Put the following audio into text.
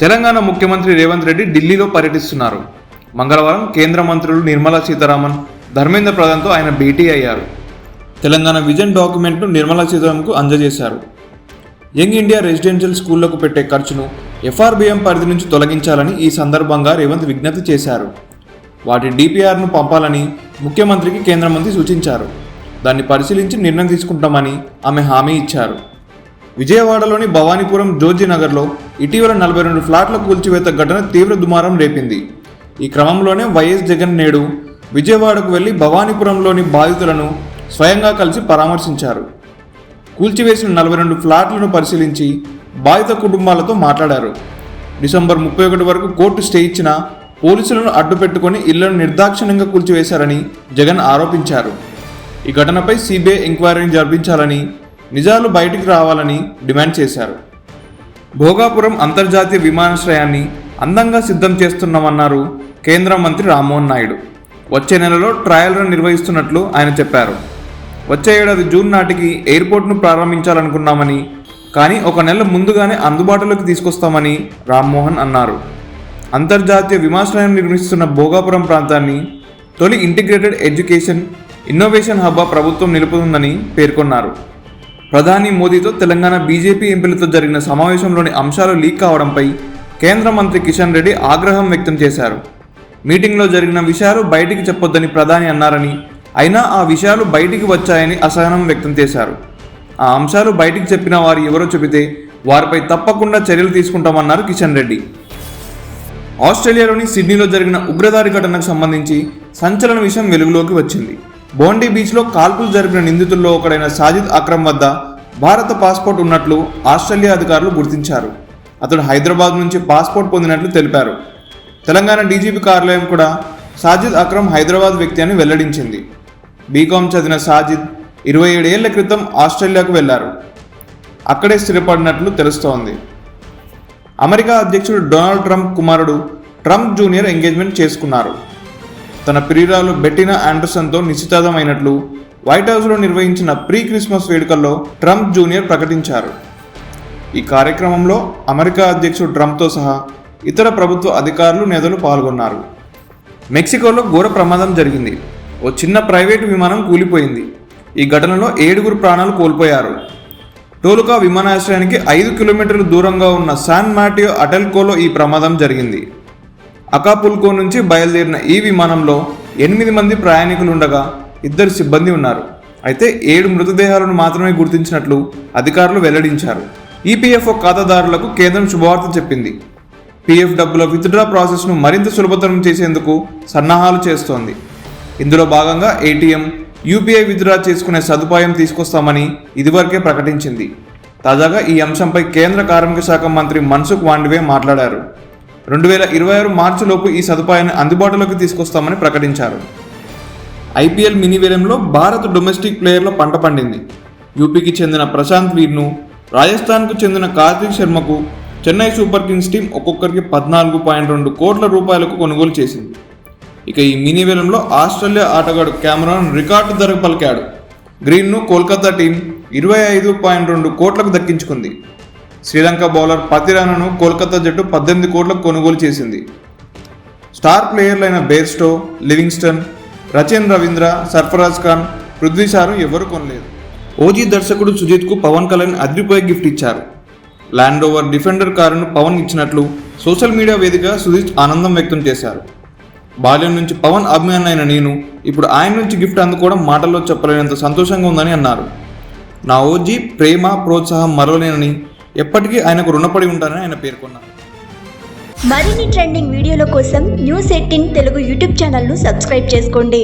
తెలంగాణ ముఖ్యమంత్రి రేవంత్ రెడ్డి ఢిల్లీలో పర్యటిస్తున్నారు. మంగళవారం కేంద్ర మంత్రులు నిర్మలా సీతారామన్ ధర్మేంద్ర ప్రధాన్తో ఆయన భేటీ అయ్యారు. తెలంగాణ విజన్ డాక్యుమెంట్ను నిర్మలా సీతారామన్కు అందజేశారు. యంగ్ ఇండియా రెసిడెన్షియల్ స్కూళ్ళకు పెట్టే ఖర్చును ఎఫ్ఆర్బిఎం పరిధి నుంచి తొలగించాలని ఈ సందర్భంగా రేవంత్ విజ్ఞప్తి చేశారు. వాటి డిపిఆర్ను పంపాలని ముఖ్యమంత్రికి కేంద్ర మంత్రి సూచించారు. దాన్ని పరిశీలించి నిర్ణయం తీసుకుంటామని ఆమె హామీ ఇచ్చారు. విజయవాడలోని భవానీపురం జోర్జీ నగర్లో ఇటీవల నలభై రెండు ఫ్లాట్ల కూల్చివేత ఘటన తీవ్ర దుమారం రేపింది. ఈ క్రమంలోనే వైఎస్ జగన్ నేడు విజయవాడకు వెళ్ళి భవానీపురంలోని బాధితులను స్వయంగా కలిసి పరామర్శించారు. కూల్చివేసిన నలభై రెండు ఫ్లాట్లను పరిశీలించి బాధిత కుటుంబాలతో మాట్లాడారు. డిసెంబర్ ముప్పై ఒకటి వరకు కోర్టు స్టే ఇచ్చిన పోలీసులను అడ్డుపెట్టుకొని ఇళ్ళను నిర్దాక్షిణ్యంగా కూల్చివేశారని జగన్ ఆరోపించారు. ఈ ఘటనపై సిబిఐ ఎంక్వైరీని జరిపించాలని నిజాలు బయటికి రావాలని డిమాండ్ చేశారు. భోగాపురం అంతర్జాతీయ విమానాశ్రయాన్ని అందంగా సిద్ధం చేస్తున్నామన్నారు కేంద్ర మంత్రి రామ్మోహన్ నాయుడు. వచ్చే నెలలో ట్రయల్ రన్ నిర్వహిస్తున్నట్లు ఆయన చెప్పారు. వచ్చే ఏడాది జూన్ నాటికి ఎయిర్పోర్ట్ను ప్రారంభించాలనుకున్నామని కానీ ఒక నెల ముందుగానే అందుబాటులోకి తీసుకొస్తామని రామ్మోహన్ అన్నారు. అంతర్జాతీయ విమానాశ్రయం నిర్మిస్తున్న భోగాపురం ప్రాంతాన్ని తొలి ఇంటిగ్రేటెడ్ ఎడ్యుకేషన్ ఇన్నోవేషన్ హబ్గా ప్రభుత్వం నిలుపుతుందని పేర్కొన్నారు. ప్రధాని మోదీతో తెలంగాణ బీజేపీ ఎంపీలతో జరిగిన సమావేశంలోని అంశాలు లీక్ కావడంపై కేంద్ర మంత్రి కిషన్ రెడ్డి ఆగ్రహం వ్యక్తం చేశారు. మీటింగ్లో జరిగిన విషయాలు బయటికి చెప్పొద్దని ప్రధాని అన్నారని అయినా ఆ విషయాలు బయటికి వచ్చాయని అసహనం వ్యక్తం చేశారు. ఆ అంశాలు బయటికి చెప్పిన వారు ఎవరో చెబితే వారిపై తప్పకుండా చర్యలు తీసుకుంటామన్నారు కిషన్ రెడ్డి. ఆస్ట్రేలియాలోని సిడ్నీలో జరిగిన ఉగ్రదాడి ఘటనకు సంబంధించి సంచలన విషయం వెలుగులోకి వచ్చింది. బోండీ బీచ్లో కాల్పులు జరిపిన నిందితుల్లో ఒకడైన సాజిద్ అక్రమ్ వద్ద భారత పాస్పోర్ట్ ఉన్నట్లు ఆస్ట్రేలియా అధికారులు గుర్తించారు. అతడు హైదరాబాద్ నుంచి పాస్పోర్ట్ పొందినట్లు తెలిపారు. తెలంగాణ డీజీపీ కార్యాలయం కూడా సాజిద్ అక్రమ్ హైదరాబాద్ వ్యక్తి అని వెల్లడించింది. బీకాం చదివిన సాజిద్ ఇరవై ఏడేళ్ళ క్రితం ఆస్ట్రేలియాకు వెళ్ళారు. అక్కడే స్థిరపడినట్లు తెలుస్తోంది. అమెరికా అధ్యక్షుడు డొనాల్డ్ ట్రంప్ కుమారుడు ట్రంప్ జూనియర్ ఎంగేజ్మెంట్ చేసుకున్నారు. తన ప్రియురాలు బెట్టినా ఆండర్సన్తో నిశ్చితార్థమైనట్లు వైట్ హౌస్లో నిర్వహించిన ప్రీ క్రిస్మస్ వేడుకల్లో ట్రంప్ జూనియర్ ప్రకటించారు. ఈ కార్యక్రమంలో అమెరికా అధ్యక్షుడు ట్రంప్తో సహా ఇతర ప్రభుత్వ అధికారులు నేతలు పాల్గొన్నారు. మెక్సికోలో ఘోర ప్రమాదం జరిగింది. ఓ చిన్న ప్రైవేటు విమానం కూలిపోయింది. ఈ ఘటనలో ఏడుగురు ప్రాణాలు కోల్పోయారు. టోలుకా విమానాశ్రయానికి ఐదు కిలోమీటర్ల దూరంగా ఉన్న శాన్ మాటియో అటెల్కోలో ఈ ప్రమాదం జరిగింది. అకాపుల్కో నుంచి బయలుదేరిన ఈ విమానంలో ఎనిమిది మంది ప్రయాణికులు ఉండగా ఇద్దరు సిబ్బంది ఉన్నారు. అయితే ఏడు మృతదేహాలను మాత్రమే గుర్తించినట్లు అధికారులు వెల్లడించారు. ఈపీఎఫ్ఓ ఖాతాదారులకు కేంద్రం శుభవార్త చెప్పింది. పీఎఫ్ డబ్బుల విత్డ్రా ప్రాసెస్ను మరింత సులభతరం చేసేందుకు సన్నాహాలు చేస్తోంది. ఇందులో భాగంగా ఏటీఎం యూపీఐ విత్డ్రా చేసుకునే సదుపాయం తీసుకొస్తామని ఇదివరకే ప్రకటించింది. తాజాగా ఈ అంశంపై కేంద్ర కార్మిక శాఖ మంత్రి మన్సుఖ్ వాండివే మాట్లాడారు. రెండు వేల ఇరవై ఆరు మార్చిలోపు ఈ సదుపాయాన్ని అందుబాటులోకి తీసుకొస్తామని ప్రకటించారు. ఐపీఎల్ మినీ వేలంలో భారత్ డొమెస్టిక్ ప్లేయర్లో పంట పండింది. యూపీకి చెందిన ప్రశాంత్ వీర్ను రాజస్థాన్కు చెందిన కార్తీక్ శర్మకు చెన్నై సూపర్ కింగ్స్ టీం ఒక్కొక్కరికి పద్నాలుగు పాయింట్ రెండు కోట్ల రూపాయలకు కొనుగోలు చేసింది. ఇక ఈ మినీ వేలంలో ఆస్ట్రేలియా ఆటగాడు కెమెరాన్ రికార్డు ధర పలికాడు. గ్రీన్ను కోల్కతా టీం ఇరవై ఐదు పాయింట్ రెండు కోట్లకు దక్కించుకుంది. శ్రీలంక బౌలర్ పతిరానను కోల్కతా జట్టు పద్దెనిమిది కోట్లకు కొనుగోలు చేసింది. స్టార్ ప్లేయర్లైన బేర్స్టో లివింగ్స్టన్ రచన్ రవీంద్ర సర్ఫరాజ్ ఖాన్ పృథ్వీసారు ఎవరు కొనలేదు. ఓజీ దర్శకుడు సుజిత్కు పవన్ కళ్యాణ్ అదిరిపోయే గిఫ్ట్ ఇచ్చారు. ల్యాండ్ ఓవర్ డిఫెండర్ కారును పవన్ ఇచ్చినట్లు సోషల్ మీడియా వేదిక సుజిత్ ఆనందం వ్యక్తం చేశారు. బాల్యం నుంచి పవన్ అభిమాన్ అయిన నేను ఇప్పుడు ఆయన నుంచి గిఫ్ట్ అందుకోవడం మాటల్లో చెప్పలేనంత సంతోషంగా ఉందని అన్నారు. నా ఓజీ ప్రేమ ప్రోత్సాహం మరవలేనని ఎప్పటికీ ఆయనకు రుణపడి ఉంటానని ఆయన పేర్కొన్నారు. మరిన్ని ట్రెండింగ్ వీడియోల కోసం న్యూస్ ఎయిటీన్ తెలుగు యూట్యూబ్ ఛానల్ను సబ్స్క్రైబ్ చేసుకోండి.